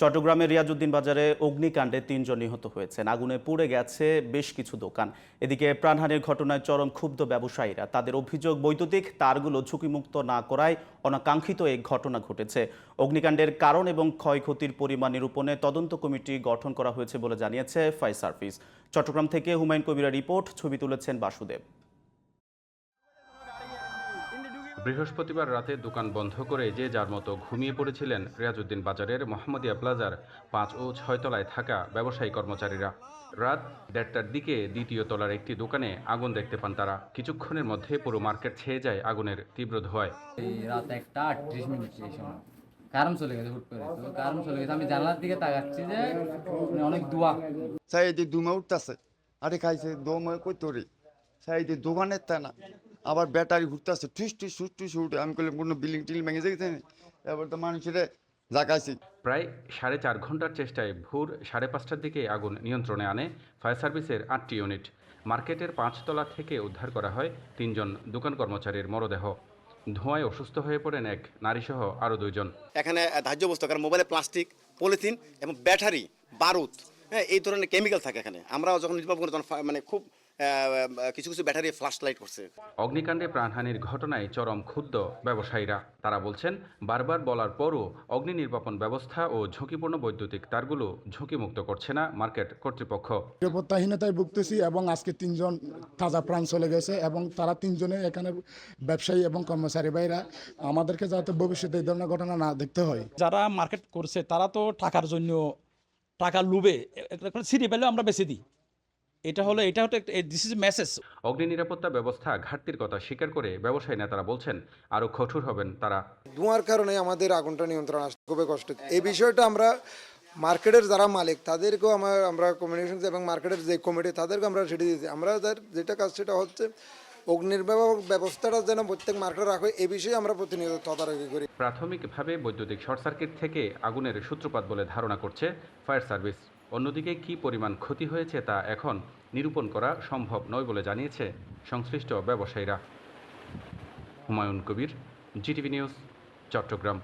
চট্টগ্রামের রিয়াজউদ্দিন বাজারে অগ্নিকাণ্ডে তিনজন নিহত হয়েছেন। আগুনে পুড়ে গেছে বেশ কিছু দোকান। এদিকে প্রাণহানির ঘটনায় চরম ক্ষুব্ধ ব্যবসায়ীরা। তাদের অভিযোগ বৈদ্যুতিক তারগুলো ঝুঁকিমুক্ত না করায় অনাকাঙ্ক্ষিত এই ঘটনা ঘটেছে। অগ্নিকাণ্ডের কারণ এবং ক্ষয়ক্ষতির পরিমাণ নিরূপণে তদন্ত কমিটি গঠন করা হয়েছে বলে জানিয়েছে ফায়ার সার্ভিস। চট্টগ্রাম থেকে হুমায়ুন কবিরা রিপোর্ট, ছবি তুলেছেন বাসুদেব। বৃহস্পতিবার রাতে দোকান বন্ধ করে যে যার মতো ঘুমিয়ে পড়েছিলেন রিয়াজউদ্দিন বাজারের মোহাম্মদিয়া প্লাজার পাঁচ ও ছয় তলায় থাকা ব্যবসায়ী কর্মচারীরা। রাত দেড়টার দিকে দ্বিতীয় তলার একটি দোকানে আগুন দেখতে পান তারা। কিছুক্ষণের মধ্যে পুরো মার্কেট ছেয়ে যায় আগুনের তীব্র ধোঁয়ায়। এই রাত একটা আটত্রিশ মিনিট কারণ চলে গেছে হুট করে। তো কারণ চলে গেছে। আমি জানলার দিকে তাকাচ্ছি যে মানে অনেক দোয়া সাইডে দুমে উঠতেছে। আরে খাইছে দমে কই তোরে? সাইডে দোকানের তা না। আবার ব্যাটারি ঘুরতেছে টুস টুস টুস টুস উঠে আমি করলাম কোনো বিল্ডিং টিল্ডিং ভেঙে গেছে এবার তো মানুষের জাগাইছি। প্রায় সাড়ে চার ঘণ্টার চেষ্টায় ভোর সাড়ে পাঁচটার দিকে আগুন নিয়ন্ত্রণে আনে ফায়ার সার্ভিসের আটটি ইউনিট। মার্কেটের পাঁচতলা থেকে উদ্ধার করা হয় তিনজন দোকান কর্মচারীর মরদেহ। ধোঁয়ায় অসুস্থ হয়ে পড়েন এক নারীসহ আরও দুইজন। এখানে ধার্য বস্তু কারণ মোবাইলে প্লাস্টিক পলিথিন এবং ব্যাটারি বারুদ। হ্যাঁ এই ধরনের কেমিক্যাল থাকে এখানে। আমরাও যখন নির্বাপন করি তখন মানে খুব কিছু কিছু ব্যাটারি ফ্লাশ লাইট করছে। অগ্নিকাণ্ডে প্রাণহানির ঘটনায় চরম ক্ষুব্ধ ব্যবসায়ীরা। তারা বলছেন বারবার বলার পরও অগ্নি নির্বাপন ব্যবস্থা ও ঝুঁকিপূর্ণ বৈদ্যুতিক তারগুলো ঝুঁকিমুক্ত করছে না মার্কেট কর্তৃপক্ষ। নিরাপত্তাহীনতায় ভুগতেছি এবং আজকে তিনজন তাজা প্রাণ চলে গেছে এবং তারা তিনজনে এখানে ব্যবসায়ী এবং কর্মচারী ভাইরা আমাদেরকে যাতে ভবিষ্যতে এই ধরনের ঘটনা না দেখতে হয়। যারা মার্কেট করছে তারা তো টাকার জন্য টাকা লুবে সিঁড়ি পেলেও আমরা বেশি দিই। এটা হলো এটা হলো দিস ইজ মেসেজ অগ্নি নিরাপত্তা ব্যবস্থা ঘাটতির কথা স্বীকার করে ব্যবসায়ী নেতারা বলছেন আরও কঠোর হবেন তারা। ধোঁয়ার কারণে আমাদের আগুনটা নিয়ন্ত্রণ আসতে খুবই কষ্ট। এই বিষয়টা আমরা মার্কেটের যারা মালিক তাদেরকেও আমরা আমরা কমিউনিকেশন এবং মার্কেটের যে কমিটি তাদেরকে আমরা সেটি দিয়েছি। আমরা তার যেটা কাজ সেটা হচ্ছে অগ্নির্বাপক ব্যবস্থাটা যেন প্রত্যেক মার্কেটে রাখে এই বিষয়ে আমরা প্রতিনিয়ত তদারকি করি। প্রাথমিকভাবে বৈদ্যুতিক শর্ট সার্কিট থেকে আগুনের সূত্রপাত বলে ধারণা করছে ফায়ার সার্ভিস। অন্যদিকে কী পরিমাণ ক্ষতি হয়েছে তা এখন নিরূপণ করা সম্ভব নয় বলে জানিয়েছে সংশ্লিষ্ট ব্যবসায়ীরা। Humayun Kabir, GTV news, Chittagong.